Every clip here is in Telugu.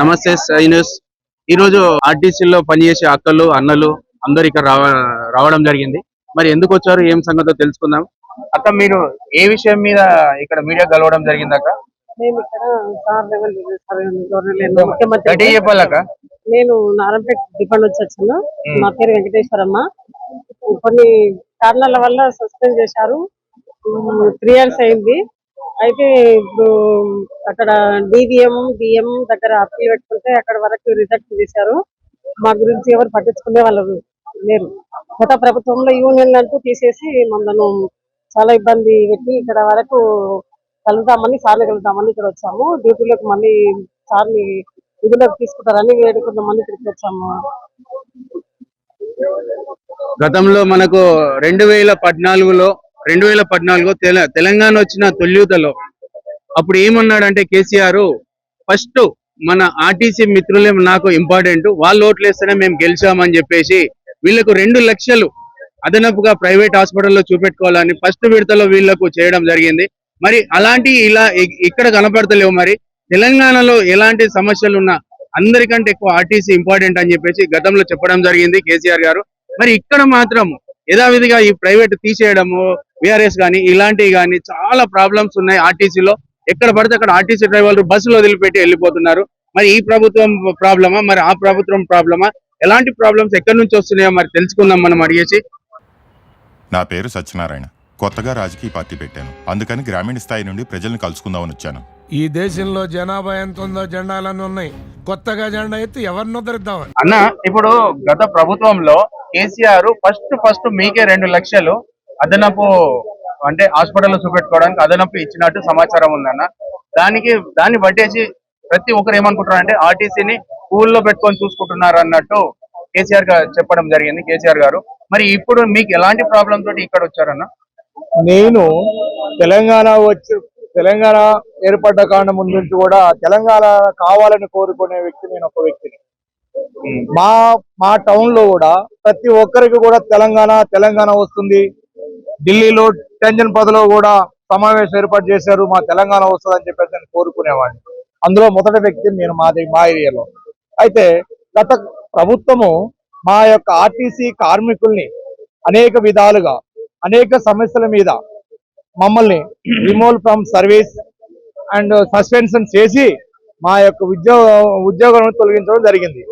నమస్తే సైనస్ ఈ రోజు ఆర్టీసీలో పనిచేసే అక్కలు అన్నలు అందరు ఇక్కడ రావ రావడం జరిగింది. మరి ఎందుకు వచ్చారు? ఏం సంగతో తెలుసుకుందాం. అక్క మీరు ఏ విషయం మీద ఇక్కడ మీడియా కలవడం జరిగింది అక్క? మేము ఇక్కడ సార్ లెవెల్ ముఖ్యమంత్రి నేను నారంపేట డిపెండ్ వచ్చి వచ్చాను. నా పేరు వెంకటేశ్వరమ్మ. కొన్ని కారణాల వల్ల సస్పెండ్ చేశారు. త్రీ ఇయర్స్ అయింది. అయితే ఇప్పుడు అక్కడ డివిఎం బిఎం దగ్గర అప్పీల్ పెట్టుకుంటే అక్కడ వరకు రిజెక్ట్ చేశారు మా గురించి ఎవరు పట్టించుకునే వాళ్ళు లేరు. గత ప్రభుత్వంలో యూనియన్ అంటూ తీసేసి మనను చాలా ఇబ్బంది పెట్టి ఇక్కడ వరకు కలుద్దామని సార్ని కలుద్దామని ఇక్కడ వచ్చాము. డ్యూటీలోకి మళ్ళీ సార్ని విధులకు తీసుకుంటారని వేడుకుందామని ఇక్కడికి వచ్చాము. గతంలో మనకు రెండు వేల పద్నాలుగులో రెండు వేల పద్నాలుగు తెల తెలంగాణ వచ్చిన తొలియుతలో అప్పుడు ఏమన్నాడంటే కేసీఆర్ ఫస్ట్ మన ఆర్టీసీ మిత్రులే నాకు ఇంపార్టెంట్ వాళ్ళు ఓట్లు వేస్తేనే మేము గెలిచామని చెప్పేసి వీళ్ళకు రెండు లక్షలు అదనపుగా ప్రైవేట్ హాస్పిటల్లో చూపెట్టుకోవాలని ఫస్ట్ విడతలో వీళ్ళకు చేయడం జరిగింది. మరి అలాంటి ఇలా ఇక్కడ కనపడతలేవు మరి. తెలంగాణలో ఎలాంటి సమస్యలు ఉన్నా అందరికంటే ఎక్కువ ఆర్టీసీ ఇంపార్టెంట్ అని చెప్పేసి గతంలో చెప్పడం జరిగింది కేసీఆర్ గారు. మరి ఇక్కడ మాత్రం యథావిధిగా ఈ ప్రైవేట్ తీసేయడము విఆర్ఎస్ కానీ ఇలాంటివి కానీ చాలా ప్రాబ్లమ్స్ ఉన్నాయి ఆర్టీసీలో ఎక్కడ పడితే అక్కడ ఆర్టీసీ డ్రైవర్లు బస్సులు వదిలిపెట్టి వెళ్ళిపోతున్నారు. మరి ఈ ప్రభుత్వం ప్రాబ్లమా? మరి ఆ ప్రభుత్వం ప్రాబ్లమా? ఎలాంటి ప్రాబ్లమ్స్ ఎక్కడి నుంచి వస్తున్నాయో మరి తెలుసుకుందాం మనం అడిగేసి. నా పేరు సత్యనారాయణ. కొత్తగా రాజకీయ పార్టీ పెట్టాను. అందుకని గ్రామీణ స్థాయి నుండి ప్రజల్ని కలుసుకుందామని వచ్చాను. ఈ దేశంలో జనాభా ఎంత ఉందో జెండాలన్నీ ఉన్నాయి. కొత్తగా జెండా ఎత్తి ఎవరిని ఉద్ధరిద్దామని అన్న ఇప్పుడు గత ప్రభుత్వంలో కేసీఆర్ ఫస్ట్ ఫస్ట్ మీకే రెండు లక్షలు. అదనపు అంటే హాస్పిటల్లో చూపెట్టుకోవడానికి అదనపు ఇచ్చినట్టు సమాచారం ఉందన్న. దానికి దాన్ని బట్టేసి ప్రతి ఒక్కరు ఏమనుకుంటారు అంటే ఆర్టీసీని స్కూల్లో పెట్టుకొని చూసుకుంటున్నారు అన్నట్టు కేసీఆర్ గారు చెప్పడం జరిగింది కేసీఆర్ గారు. మరి ఇప్పుడు మీకు ఎలాంటి ప్రాబ్లం తోటి ఇక్కడ వచ్చారన్న? నేను తెలంగాణ వచ్చి తెలంగాణ ఏర్పడ్డ కారణం ముందు నుంచి కూడా తెలంగాణ కావాలని కోరుకునే వ్యక్తి నేను ఒక వ్యక్తిని. మా మా టౌన్లో కూడా ప్రతి ఒక్కరికి కూడా తెలంగాణ తెలంగాణ వస్తుంది. ఢిల్లీలో టెన్షన్ పదలో కూడా సమావేశం ఏర్పాటు చేశారు. మా తెలంగాణ వస్తుంది అని చెప్పేసి నేను కోరుకునేవాడిని. అందులో మొదటి వ్యక్తి నేను మాది మా ఏరియాలో. అయితే గత ప్రభుత్వము మా యొక్క ఆర్టీసీ కార్మికుల్ని అనేక విధాలుగా అనేక సమస్యల మీద మమ్మల్ని removal from service and suspension చేసి మా యొక్క ఉద్యోగ ఉద్యోగాలను తొలగించడం జరిగింది.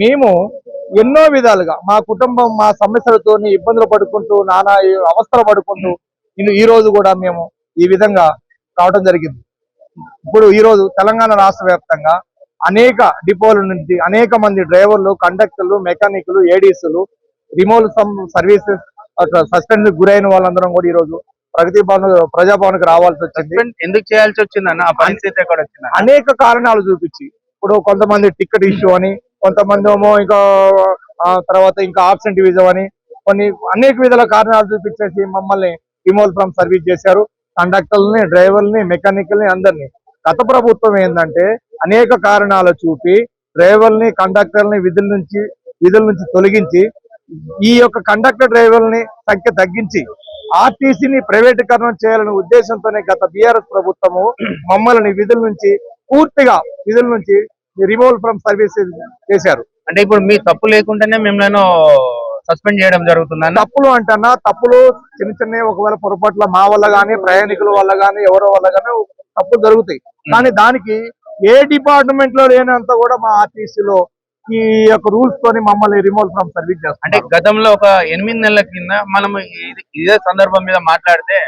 మేము ఎన్నో విధాలుగా మా కుటుంబం మా సమస్యలతో ఇబ్బందులు పడుకుంటూ నానా అవస్థలు పడుకుంటూ ఇన్ని- ఈ రోజు కూడా మేము ఈ విధంగా రావడం జరిగింది. ఇప్పుడు ఈ రోజు తెలంగాణ రాష్ట్ర వ్యాప్తంగా అనేక డిపోల నుంచి అనేక మంది డ్రైవర్లు కండక్టర్లు మెకానిక్లు ఏడీసులు రిమోల్ సమ్ సర్వీసెస్ సస్పెండ్ గురైన వాళ్ళందరం కూడా ఈ రోజు ప్రగతి భవన్ ప్రజాభవన్కి రావాల్సి వచ్చింది. ఎందుకు చేయాల్సి వచ్చిందన్న ఆ పరిస్థితి అనేక కారణాలు చూపించి ఇప్పుడు కొంతమంది టికెట్ ఇష్యూ అని కొంతమంది ఏమో ఇంకా తర్వాత ఇంకా ఆబ్సెంటివిజం అని కొన్ని అనేక విధాల కారణాలు చూపించేసి మమ్మల్ని రిమోల్ ఫ్రమ్ సర్వీస్ చేశారు. కండక్టర్లని డ్రైవర్ని మెకానికల్ని అందరినీ. గత ప్రభుత్వం ఏంటంటే అనేక కారణాలు చూపి డ్రైవర్ని కండక్టర్ని విధుల నుంచి విధుల నుంచి తొలగించి ఈ యొక్క కండక్టర్ డ్రైవర్ని సంఖ్య తగ్గించి ఆర్టీసీని ప్రైవేటీకరణ చేయాలనే ఉద్దేశంతోనే గత బీఆర్ఎస్ ప్రభుత్వము మమ్మల్ని విధుల నుంచి పూర్తిగా విధుల నుంచి రిమూవల్ ఫ్రమ్ సర్వీసెస్ చేశారు. అంటే ఇప్పుడు మీ తప్పు లేకుండానే మిమ్మల్ని సస్పెండ్ చేయడం జరుగుతుందన్న? తప్పులు అంటన్నా తప్పులు చిన్న చిన్న ఒకవేళ పొరపాట్ల మా వల్ల గానీ ప్రయాణికుల వల్ల గానీ ఎవరో వల్ల గానీ తప్పులు జరుగుతాయి. కానీ దానికి ఏ డిపార్ట్మెంట్లో లేనంత కూడా మా ఆర్టీసీలో ఈ యొక్క రూల్స్ తోని మమ్మల్ని రిమూవల్ ఫ్రమ్ సర్వీస్ అంటే చేస్తారు గతంలో ఒక ఎనిమిది నెలల కింద మనం ఇది- ఇదే సందర్భం మీద మాట్లాడితే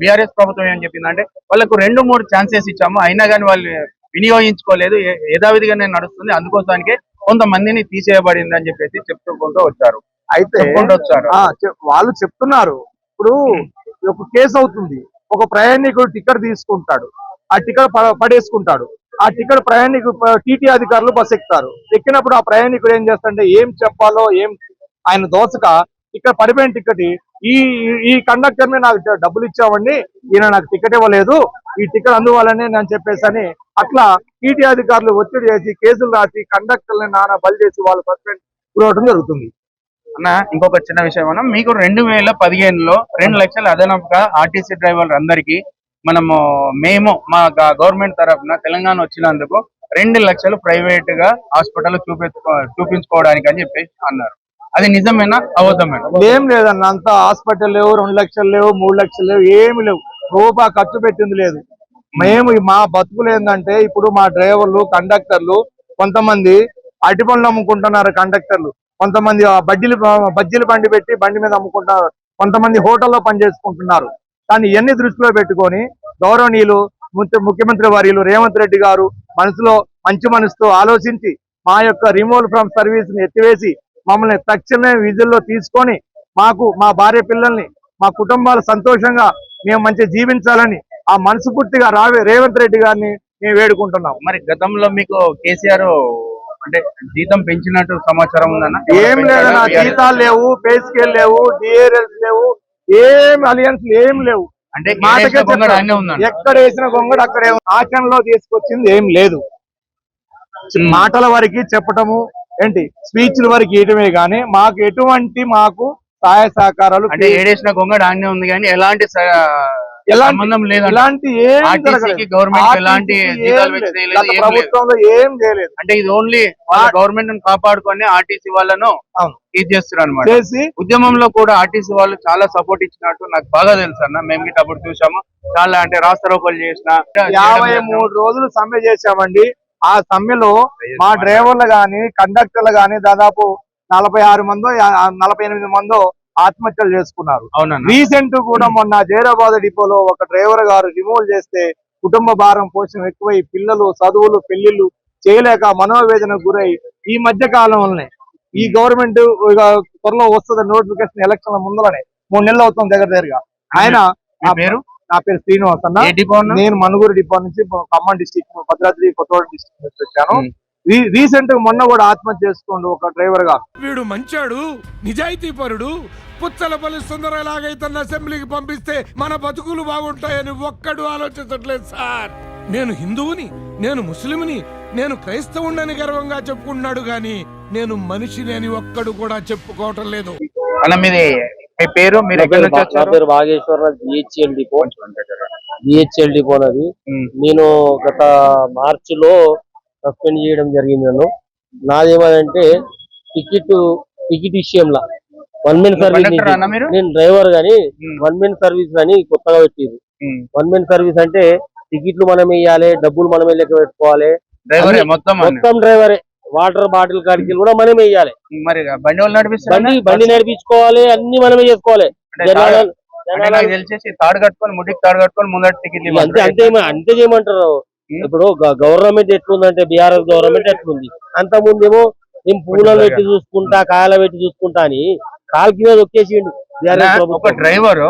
బీఆర్ఎస్ ప్రభుత్వం ఏం చెప్పింది అంటే వాళ్ళకు రెండు మూడు ఛాన్సెస్ ఇచ్చాము అయినా కానీ వాళ్ళు వినియోగించుకోలేదు. యథావిధిగానే నడుస్తుంది. అందుకోసానికి కొంతమందిని తీసేయబడింది అని చెప్పేసి చెప్పుకుంటూ వచ్చారు. అయితే వచ్చారు. వాళ్ళు చెప్తున్నారు. ఇప్పుడు ఒక కేసు అవుతుంది. ఒక ప్రయాణికుడు టికెట్ తీసుకుంటాడు. ఆ టికెట్ పడేసుకుంటాడు. ఆ టికెట్ ప్రయాణికు టీటీ అధికారులు బస్ ఎక్కుతారు ఎక్కినప్పుడు ఆ ప్రయాణికుడు ఏం చేస్తాడంటే ఏం చెప్పాలో ఏం ఆయన దోసక ఇక్కడ పడిపోయిన టికెట్ ఈ ఈ కండక్టర్ నాకు డబ్బులు ఇచ్చామండి ఈయన నాకు టికెట్ ఇవ్వలేదు. ఈ టికెట్ అందువల్లనే నేను చెప్పేసి అట్లా టీటీ అధికారులు ఒత్తిడి చేసి కేసులు రాసి కండక్టర్ని నానా బలి చేసి వాళ్ళు సస్పెండ్ గురవడం జరుగుతుంది. అన్న ఇంకొక చిన్న విషయం అన్న మీకు రెండు వేల పదిహేనులో రెండు లక్షల అదనపుగా ఆర్టీసీ డ్రైవర్లు అందరికీ మనము మేము మా గవర్నమెంట్ తరఫున తెలంగాణ వచ్చినందుకు రెండు లక్షలు ప్రైవేట్గా హాస్పిటల్ చూపించుకో చూపించుకోవడానికి అని చెప్పేసి అన్నారు. అది నిజమేనా? అబద్ధమేనా? ఏం లేదన్న అంత హాస్పిటల్ లేవు రెండు లక్షలు లేవు మూడు లక్షలు లేవు ఏమి లేవు. రూపా ఖర్చు పెట్టింది లేదు. మేము మా బతుకులు ఏంటంటే ఇప్పుడు మా డ్రైవర్లు కండక్టర్లు కొంతమంది అటి పనులు అమ్ముకుంటున్నారు కండక్టర్లు. కొంతమంది బడ్జీలు బజ్జీలు బజ్జీలు బండి పెట్టి బండి మీద అమ్ముకుంటున్నారు. కొంతమంది హోటల్లో పనిచేసుకుంటున్నారు కానీ ఇవన్నీ దృష్టిలో పెట్టుకొని గౌరవనీయులు ముఖ్యమంత్రి వర్యులు రేవంత్ రెడ్డి గారు మనసులో మంచి మనసుతో ఆలోచించి మా యొక్క రిమూవల్ ఫ్రమ్ సర్వీస్ని ఎత్తివేసి మమ్మల్ని తక్షణమే విధుల్లో తీసుకొని మాకు మా భార్య పిల్లల్ని మా కుటుంబాలు సంతోషంగా మేము మంచిగా జీవించాలని ఆ మనస్ఫూర్తిగా రావే రేవంత్ రెడ్డి గారిని మేము వేడుకుంటున్నాం. మరి గతంలో మీకు కేసీఆర్ అంటే జీతం పెంచినట్టు సమాచారం ఉందన్న? ఏం లేదన్న జీతాలు లేవు పే స్కేల్ లేవు డిఏఎల్స్ లేవు ఏం అలియన్స్ ఏం లేవు. అంటే ఎక్కడ వేసిన గొంగడు అక్కడే. ఆచరణలో తీసుకొచ్చింది ఏం లేదు. మాటల వరకు చెప్పటము ఏంటి? స్పీచ్ల వరకు ఇయటమే గానీ మాకు ఎటువంటి మాకు సహాయ సహకారాలు అంటే ఏడేసిన గొంగడ అన్నీ ఉంది కానీ ఎలాంటి ఎలాంటి- సంబంధం జరగలేదు. కి గవర్నమెంట్ ఎలాంటి లేదు. లేదు, లేదు. ప్రభుత్వంలో ఏం చేయలేదు అంటే ఇది ఓన్లీ గవర్నమెంట్ని కాపాడుకొని ఆర్టీసీ వాళ్ళను. ఇది చేస్తున్నారు అనమాట చేసి ఉద్యమంలో కూడా ఆర్టీసీ వాళ్ళు చాలా సపోర్ట్ ఇచ్చినట్టు నాకు బాగా తెలుసు అన్న మేము అప్పుడు చూసాము చాలా అంటే రాస్తారోకలు చేసిన యాభై మూడు రోజులు సమ్మె చేశామండి ఆ సమ్మెలో మా డ్రైవర్లు గాని కండక్టర్లు గాని దాదాపు నలభై ఆరు మందో నలభై ఎనిమిది మందో ఆత్మహత్యలు చేసుకున్నారు. రీసెంట్ కూడా మొన్న జైరాబాద్ డిపోలో ఒక డ్రైవర్ గారు రిమూవ్ చేస్తే కుటుంబ భారం పోషణ ఎక్కువై పిల్లలు చదువులు పెళ్ళిళ్ళు చేయలేక మనోవేదనకు గురై ఈ మధ్య కాలంలోనే ఈ గవర్నమెంట్ త్వరలో వస్తుంది నోటిఫికేషన్ ఎలక్షన్ ముందరనే. మూడు నెలలు అవుతుంది దగ్గర దగ్గరగా. ఆయన పేరు? నా పేరు శ్రీనివాస్ అన్న? నేను మనుగురు డిపో నుంచి ఖమ్మం డిస్టిక్ భద్రాద్రి కొత్తగూడెం డిస్టిక్ నుంచి వచ్చాను. రీసెంట్గా మొన్న కూడా ఆత్మహత్య చేసుకోండి ఒక డ్రైవర్గా. వీడు మంచాడు నిజాయితీ పరుడు పుచ్చలపల్లి సుందరలాగైతన్న అసెంబ్లీకి పంపిస్తే మన బతుకులు బాగుంటాయని ఒక్కడు ఆలోచించట్లేదు సార్. నేను హిందువుని నేను ముస్లింని నేను క్రైస్తవుడని గర్వంగా చెప్పుకుంటున్నాడు గాని నేను మనిషిని అని ఒక్కడు కూడా చెప్పుకోవటం లేదు. మీ పేరు మీరు నా పేరు జిహెచ్ఎల్ డిపో జిహెచ్ఎల్. నేను గత మార్చి లో సస్పెండ్ చేయడం జరిగింది నన్ను నాదేమదంటే టికెట్ టికెట్ విషయంలో వన్ మెన్ సర్వీస్ నేను డ్రైవర్ గాని. వన్ మెన్ సర్వీస్ అని కొత్తగా పెట్టింది. వన్ మెన్ సర్వీస్ అంటే టికెట్లు మనం ఇవ్వాలి డబ్బులు మనమే లెక్క పెట్టుకోవాలి. మొత్తం డ్రైవరే. వాటర్ బాటిల్ కాడికి కూడా మనమే మరి బండి బండి బండి నడిపించుకోవాలి అన్ని మనమే చేసుకోవాలి. తాడు- తెలిసేసి కట్టుకొని ముడికి తాడు కట్టుకొని ముందర టికెట్ అంతే అంతే చేయమంటారు. ఇప్పుడు గవర్నమెంట్ ఎట్లుందంటే బీఆర్ఎస్ గవర్నమెంట్ ఎట్లుంది అంత ముందేమో నేను పూలను పెట్టి చూసుకుంటా కాయలు పెట్టి చూసుకుంటా అని కాలు కింద దొక్కేసిండు బీఆర్ఎస్ ఒక డ్రైవర్.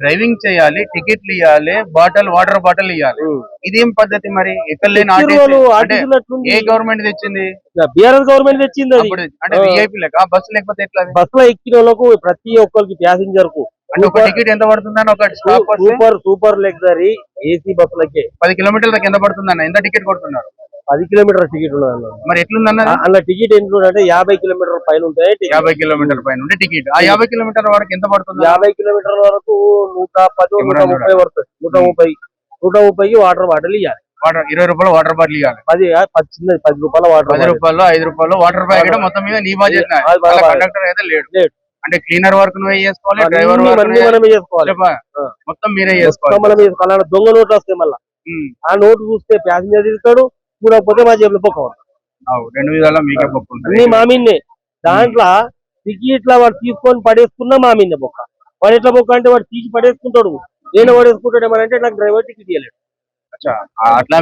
డ్రైవింగ్ చేయాలి టికెట్లు ఇవ్వాలి బాటిల్ వాటర్ బాటిల్ ఇవ్వాలి. ఇదేం పద్ధతి మరి లేని? ఏ గవర్నమెంట్ తెచ్చింది బీఆర్ఎస్ గవర్నమెంట్ తెచ్చింది అంటే. విఐపీ బస్సు లేకపోతే ఎట్లా అది? బస్లో ఎక్కిన వాళ్ళకు ప్రతి ఒక్కరికి ప్యాసింజర్కు అంటే ఒక టికెట్ ఎంత పడుతుందని ఒక స్టాప్ వస్తే? సూపర్ సూపర్ లగ్జరీ ఏసీ బస్సులకే. పది కిలోమీటర్లకు ఎంత పడుతుందన్న. ఎంత టికెట్ కొడుతున్నారు? పది కిలోమీటర్ టికెట్ ఉన్నది మరి ఎట్లుందన్న? అలా టికెట్ ఎంత అంటే యాభై కిలోమీటర్ పైన ఉంటాయి. యాభై కిలోమీటర్ పైన ఉంటే టికెట్ ఆ యాభై కిలోమీటర్ వరకు ఎంత పడుతుంది యాభై కిలోమీటర్ల వరకు నూట పది నూట ముప్పై పడుతుంది నూట ముప్పై నూట ముప్పైకి వాటర్ బాటిల్ ఇవ్వాలి వాటర్ ఇరవై రూపాయలు వాటర్ బాటిల్ ఇవ్వాలి పది పది చిన్నది పది రూపాయల వాటర్ పది రూపాయలు ఐదు రూపాయలు వాటర్ ప్యాకెట్ మొత్తం మీద నీ బాధ్యత కండక్టర్ అయితే లేడు లేడు. అంటే క్లీనర్ వర్క్ నువ్వే చేసుకోవాలి డ్రైవర్ మనమే చేసుకోవాలి. మొత్తం మీరే చేసుకోవాలి. మనం చేసుకోవాలి అలా దొంగ నోట్లు వస్తాయి మళ్ళీ. ఆ నోటు చూస్తే ప్యాసింజర్ తిరుగుతాడు చూడకపోతే మా జేబులో. అవు, రెండు విధాలా మీకే పప్పు ఉంటుంది. మామిన్నే దాంట్లో టికెట్ల వాడు తీసుకొని పడేసుకున్నా మామిన్నే బొక్క. వాడు ఎట్లా బొక్క అంటే వాడు తీసి పడేసుకుంటాడు. నేను పడేసుకుంటాడు ఏమనంటే నాకు డ్రైవర్ టికెట్ ఇవ్వలేదు అట్లా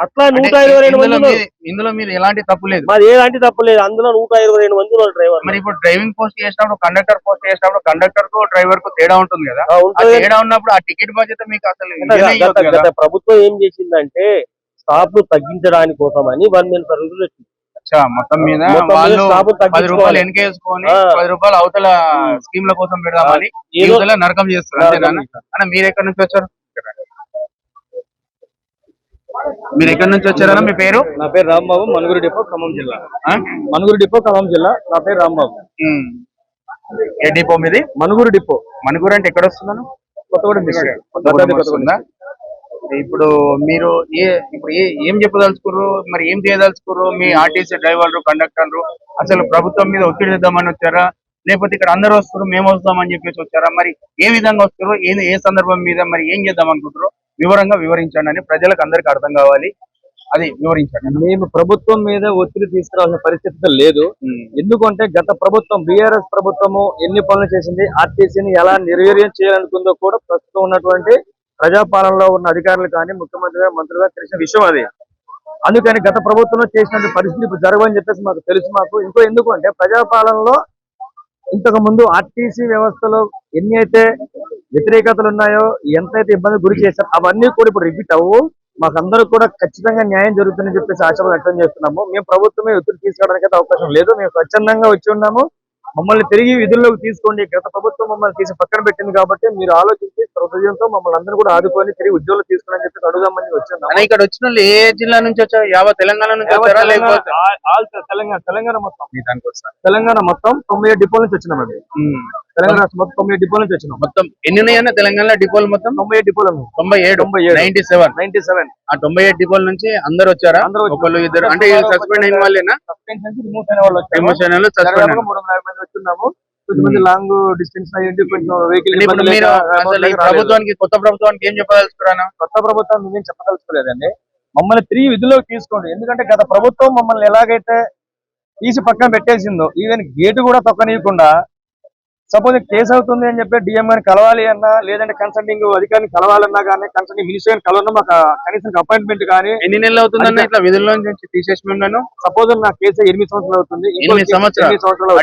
అట్లే నూట ఇరవై రెండు మంది ఇందులో మీరు ఎలాంటి తప్పు లేదు. మాది ఏలాంటి తప్పలేదు అందులో నూట ఇరవై రెండు మంది డ్రైవర్ మరి ఇప్పుడు డ్రైవింగ్ పోస్ట్ చేసినప్పుడు కండక్టర్ పోస్ట్ చేసినప్పుడు కండక్టర్కు డ్రైవర్కు తేడా ఉంటుంది కదా? తేడా ఉన్నప్పుడు ఆ టికెట్ బాధ్యత మీకు అసలు ప్రభుత్వం ఏం చేసిందంటే స్టాప్లు తగ్గించడానికి కోసమని వన్ మెన్ సర్వీసులు అచ్చా, మొత్తం మీద వాళ్ళు పది రూపాయలు ఆ. పది రూపాయలు అవతల స్కీమ్ల కోసం పెడదామని నరకం అన్న మీరు ఎక్కడి నుంచి వచ్చారు? మీరు ఎక్కడి నుంచి వచ్చారన్న మీ పేరు? నా పేరు రాంబాబు మనుగురు డిపో ఖమ్మం జిల్లా? మనుగురు డిపో ఖమ్మం జిల్లా. నా పేరు రాంబాబు. ఏ డిపో మీది? మనుగురు డిపో. మణిపూర్ అంటే ఎక్కడ వస్తుందను కొత్తగూడెం వస్తుందా? ఇప్పుడు మీరు ఏ ఇప్పుడు ఏ ఏం చెప్పదలుచుకుర్రు? మరి ఏం చేయదలుచుకుర్రు? మీ ఆర్టీసీ డ్రైవర్లు కండక్టర్లు అసలు ప్రభుత్వం మీద ఒత్తిడి తెద్దామని వచ్చారా? లేకపోతే ఇక్కడ అందరూ వస్తారు మేము వస్తామని చెప్పేసి వచ్చారా? మరి ఏ విధంగా వస్తారు ఏ ఏ సందర్భం మీద మరి ఏం చేద్దాం అనుకుంటారు వివరంగా వివరించండి అని ప్రజలకు అందరికి అర్థం కావాలి. అది వివరించండి. మేము ప్రభుత్వం మీద ఒత్తిడి తీసుకురావాల్సిన పరిస్థితి లేదు. ఎందుకంటే గత ప్రభుత్వం బీఆర్ఎస్ ప్రభుత్వము ఎన్ని పనులు చేసింది ఆర్టీసీని ఎలా నిర్వీర్యం చేయాలనుకుందో కూడా ప్రస్తుతం ఉన్నటువంటి ప్రజాపాలనలో ఉన్న అధికారులు కానీ ముఖ్యమంత్రి గారు మంత్రులు గారు తెలిసిన విషయం అది. అందుకని గత ప్రభుత్వంలో చేసినటువంటి పరిస్థితి ఇప్పుడు జరగవని చెప్పేసి మాకు తెలుసు మాకు. ఇంకో ఎందుకు అంటే ప్రజాపాలనలో ఇంతకు ముందు ఆర్టీసీ వ్యవస్థలో ఎన్ని అయితే వ్యతిరేకతలు ఉన్నాయో ఎంతైతే ఇబ్బంది గురి చేశారో అవన్నీ కూడా ఇప్పుడు రిపీట్ అవ్వు. మాకందరూ కూడా ఖచ్చితంగా న్యాయం జరుగుతుందని చెప్పేసి ఆశలు వ్యక్తం చేస్తున్నాము. మేము ప్రభుత్వమే ఒత్తిడి తీసుకోవడానికి అయితే అవకాశం లేదు. మేము స్వచ్ఛందంగా వచ్చి ఉన్నాము. మమ్మల్ని తిరిగి విధుల్లోకి తీసుకోండి. గత ప్రభుత్వం మమ్మల్ని తీసి పక్కన పెట్టింది కాబట్టి మీరు ఆలోచించి హృదయంతో మమ్మల్ని అందరూ కూడా ఆదుకొని తిరిగి ఉద్యోగులు తీసుకోవాలని చెప్పి అడుగుదామని వచ్చి. అన్న ఇక్కడ వచ్చిన ఏ జిల్లా నుంచి వచ్చారు? యావత్ తెలంగాణ నుంచి తెలంగాణ తెలంగాణ తెలంగాణ మొత్తం. తెలంగాణ మొత్తం తొమ్మిది డిపోల నుంచి వచ్చినాం అండి ఉమ్. తెలంగాణ రాష్ట్రం మొత్తం తొమ్మిది డిపోల నుంచి వచ్చినాం. మొత్తం ఎన్ని ఉన్నాయన్న తెలంగాణలో డిపోలు మొత్తం? తొంభై డిపోలు తొంభై ఏడు. తొంభై ఏడు. Ninety seven. Ninety seven. ఆ తొంభై ఏడు డిపోల నుంచి అందరు వచ్చారా? అందరూ. ఒకళ్ళు ఇద్దరు. అంటే సస్పెండ్ అయిన వాళ్ళేనా? రిమూవ్ అయిన వాళ్ళు సస్పెండ్ వచ్చున్నాము. లాంగ్ డిస్టెన్స్ అయ్యింది కొంచెం వెహికల్ ప్రభుత్వానికి కొత్త ప్రభుత్వానికి ఏం చెప్పదలుచుకున్నాను? కొత్త ప్రభుత్వం మేమేం చెప్పదలుచుకోలేదండి. మమ్మల్ని తిరిగి విధుల్లోకి తీసుకోండి. ఎందుకంటే గత ప్రభుత్వం మమ్మల్ని ఎలాగైతే తీసి పక్కన పెట్టేసిందో ఈవెన్ గేటు కూడా తొక్కనీయకుండా సపోజ్ కేసు అవుతుంది అని చెప్పి డిఎం గారిని కలవాలి అన్నా లేదంటే కన్సల్టింగ్ అధికారిని కలవాలన్నా కానీ కన్సల్టింగ్ మినిస్టర్ గారిని కలవన్నా మాకు కనీసం అపాయింట్మెంట్ కానీ ఎన్ని నెలలు అవుతుందన్న ఇట్లా విధుల్లో నుంచి తీసేసి మిమ్మల్ని సపోజ్ నా కేసు ఎనిమిది సంవత్సరాలు అవుతుంది ఎనిమిది సంవత్సరాలు.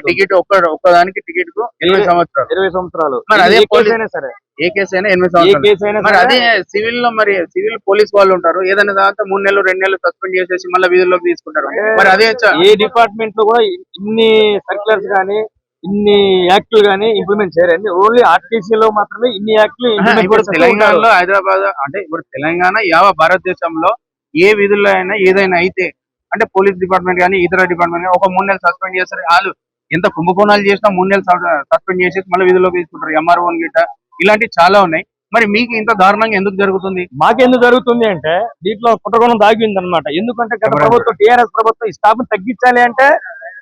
టికెట్ ఒక్క ఒక్కదానికి టికెట్కు ఎనిమిది సంవత్సరాలు. ఇరవై సంవత్సరాలు. మరి అదే పోలీస్- అయినా సరే. ఏ కేసు అయినా ఎనిమిది సంవత్సరాలు. మరి అదే సివిల్లో మరి సివిల్ పోలీస్ వాళ్ళు ఉంటారు. ఏదైనా దాంతో మూడు నెలలు రెండు నెలలు సస్పెండ్ చేసేసి మళ్ళీ విధుల్లోకి తీసుకుంటారు. మరి అదే ఏ డిపార్ట్మెంట్లో కూడా ఇన్ని సర్క్యులర్స్ గానీ ఇన్ని యాక్టులు గానీ ఇంప్లిమెంట్ చేయరండి. ఓన్లీ ఆర్టీసీ లో మాత్రమే ఇన్ని యాక్టులు ఇప్పుడు తెలంగాణలో. హైదరాబాద్ అంటే ఇప్పుడు తెలంగాణ యావ భారతదేశంలో ఏ విధుల్లో అయినా ఏదైనా అయితే అంటే పోలీస్ డిపార్ట్మెంట్ కానీ ఇతర డిపార్ట్మెంట్ కానీ ఒక మూడు నెలలు సస్పెండ్ చేస్తారు. వాళ్ళు ఎంత కుంభకోణాలు చేసినా మూడు నెలలు సస్పెండ్ చేసేసి మళ్ళీ విధుల్లోకి తీసుకుంటారు. ఎంఆర్ఓ గిట్ట ఇలాంటివి చాలా ఉన్నాయి. మరి మీకు ఇంత దారుణంగా ఎందుకు జరుగుతుంది? మాకెందుకు జరుగుతుంది అంటే దీంట్లో కుట్రకోణం దాగింది అనమాట ఎందుకంటే గత? ప్రభుత్వం టిఆర్ఎస్ ప్రభుత్వం ఈ స్టాఫ్ తగ్గించాలి అంటే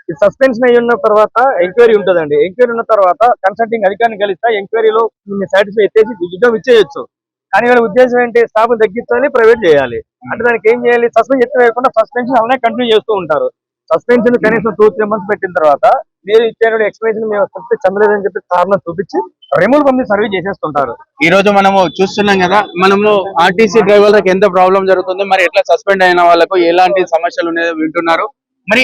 ఈ సస్పెన్షన్ అయి ఉన్న తర్వాత ఎంక్వైరీ ఉంటుందండి. ఎంక్వైరీ ఉన్న తర్వాత కన్సల్టింగ్ అధికారిని కలిస్తే ఎంక్వైరీలో సాటిస్ఫై చేసి ఉద్యోగం ఇచ్చేయచ్చు. కానీ వీళ్ళ ఉద్దేశం ఏంటి? స్టాఫ్ని తగ్గించాలి ప్రైవేట్ చేయాలి. అంటే దానికి ఏం చేయాలి? సస్పెండ్ ఎత్తి వేయకుండా సస్పెన్షన్ అలానే కంటిన్యూ చేస్తూ ఉంటారు. సస్పెన్షన్ కనీసం టూ త్రీ మంత్స్ పెట్టిన తర్వాత మీరు ఇచ్చే ఎక్స్ప్లెనేషన్ మేము తప్పితే చంద్రలేదని చెప్పి కారణం చూపించి రిమూవ్ పంపి సర్వీస్ చేసేస్తుంటారు. ఈ రోజు మనము చూస్తున్నాం కదా మనము ఆర్టీసీ డ్రైవర్లకు ఎంత ప్రాబ్లం జరుగుతుంది మరి ఎట్లా సస్పెండ్ అయిన వాళ్ళకు ఎలాంటి సమస్యలు ఉన్నాయో వింటున్నారు. మరి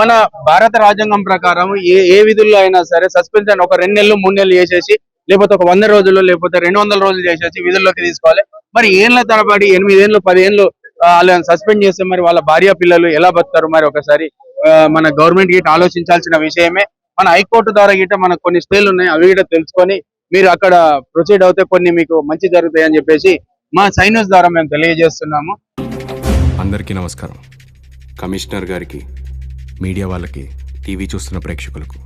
మన భారత రాజ్యాంగం ప్రకారం ఏ ఏ విధుల్లో అయినా సరే సస్పెన్షన్ ఒక రెండు నెలలు మూడు నెలలు చేసేసి లేకపోతే ఒక వంద రోజులు లేకపోతే రెండు వందల రోజులు చేసేసి విధుల్లోకి తీసుకోవాలి. మరి ఏళ్ళ తరబడి ఎనిమిది ఏళ్ళు పది వాళ్ళని సస్పెండ్ చేస్తే మరి వాళ్ళ భార్య పిల్లలు ఎలా బతుతారు మరి ఒకసారి మన గవర్నమెంట్ గిట్ట ఆలోచించాల్సిన విషయమే. మన హైకోర్టు ద్వారా గిట్ట మనకు కొన్ని స్టేలు ఉన్నాయి అవి కూడా తెలుసుకొని మీరు అక్కడ ప్రొసీడ్ అవుతే కొన్ని మీకు మంచి జరుగుతాయి అని చెప్పేసి మా సైన్యూస్ ద్వారా మేము తెలియజేస్తున్నాము. అందరికీ నమస్కారం. కమిషనర్ గారికి మీడియా వాళ్ళకి టీవీ చూస్తున్న ప్రేక్షకులకు.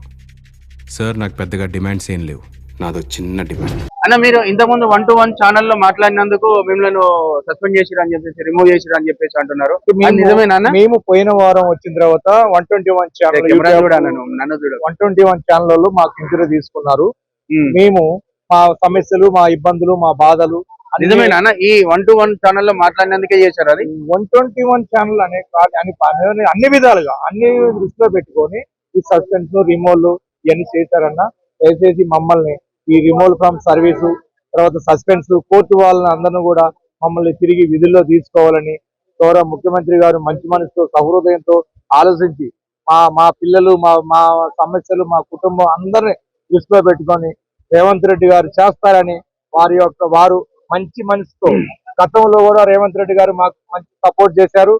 సార్ నాకు పెద్దగా డిమాండ్స్ ఏం లేవు. నాదో చిన్న డిమాండ్. అన్న మీరు ఇంతకుముందు వన్ టు వన్ ఛానల్లో మాట్లాడినందుకు మిమ్మల్ని సస్పెండ్ చేసిరు అని చెప్పేసి రిమూవ్ చేసిరు అని చెప్పేసి అంటున్నారు. నిజమేనా మేము పోయిన వారం వచ్చిన తర్వాత వన్ ట్వంటీ వన్ ఛానల్ చూడాను నన్ను చూడ. వన్ ట్వంటీ వన్ ఛానల్ మాకు ఇంటర్వ్యూ తీసుకున్నారు. మేము మా సమస్యలు మా ఇబ్బందులు మా బాధలు నిజమేనా అన్న ఈ వన్ టు వన్ ఛానల్లో మాట్లాడినందుకే చేశారు అది. వన్ ట్వంటీ వన్ ఛానల్ అనే అన్ని విధాలుగా అన్ని దృష్టిలో పెట్టుకొని ఈ సస్పెన్స్ రిమోల్ ఇవన్నీ చేశారన్న దయచేసి మమ్మల్ని ఈ రిమోల్ ఫ్రమ్ సర్వీసు తర్వాత సస్పెన్స్ కోర్టు వాళ్ళని అందరిని కూడా మమ్మల్ని తిరిగి విధుల్లో తీసుకోవాలని గౌరవ ముఖ్యమంత్రి గారు మంచి మనసుతో సహృదయంతో ఆలోచించి మా మా పిల్లలు మా మా సమస్యలు మా కుటుంబం అందరిని దృష్టిలో పెట్టుకొని రేవంత్ రెడ్డి గారు చేస్తారని వారి యొక్క వారు మంచి మనసుతో గతంలో కూడా రేవంత్ రెడ్డి గారు మాకు మంచి సపోర్ట్ చేశారు.